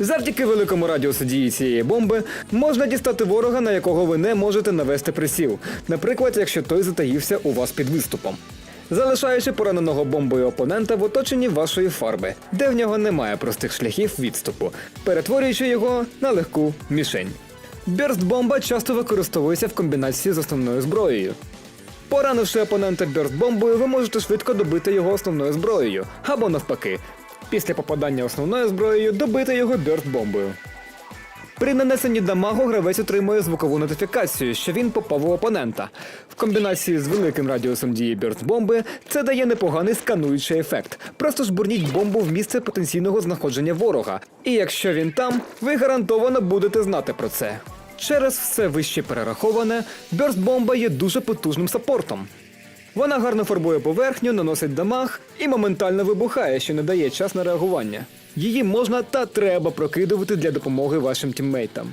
Завдяки великому радіусу дії цієї бомби можна дістати ворога, на якого ви не можете навести присіл, наприклад, якщо той затаївся у вас під виступом. Залишаючи пораненого бомбою опонента в оточенні вашої фарби, де в нього немає простих шляхів відступу, перетворюючи його на легку мішень. Бёрст бомба часто використовується в комбінації з основною зброєю. Поранивши опонента бёрст-бомбою, ви можете швидко добити його основною зброєю, або навпаки, після попадання основною зброєю добити його бёрст-бомбою. При нанесенні дамагу гравець отримує звукову нотифікацію, що він попав у опонента. В комбінації з великим радіусом дії бёрст-бомби це дає непоганий скануючий ефект. Просто жбурніть бомбу в місце потенційного знаходження ворога. І якщо він там, ви гарантовано будете знати про це. Через все вище перераховане, бёрст-бомба є дуже потужним саппортом. Вона гарно фарбує поверхню, наносить дамаг і моментально вибухає, що не дає час на реагування. Її можна та треба прокидувати для допомоги вашим тіммейтам.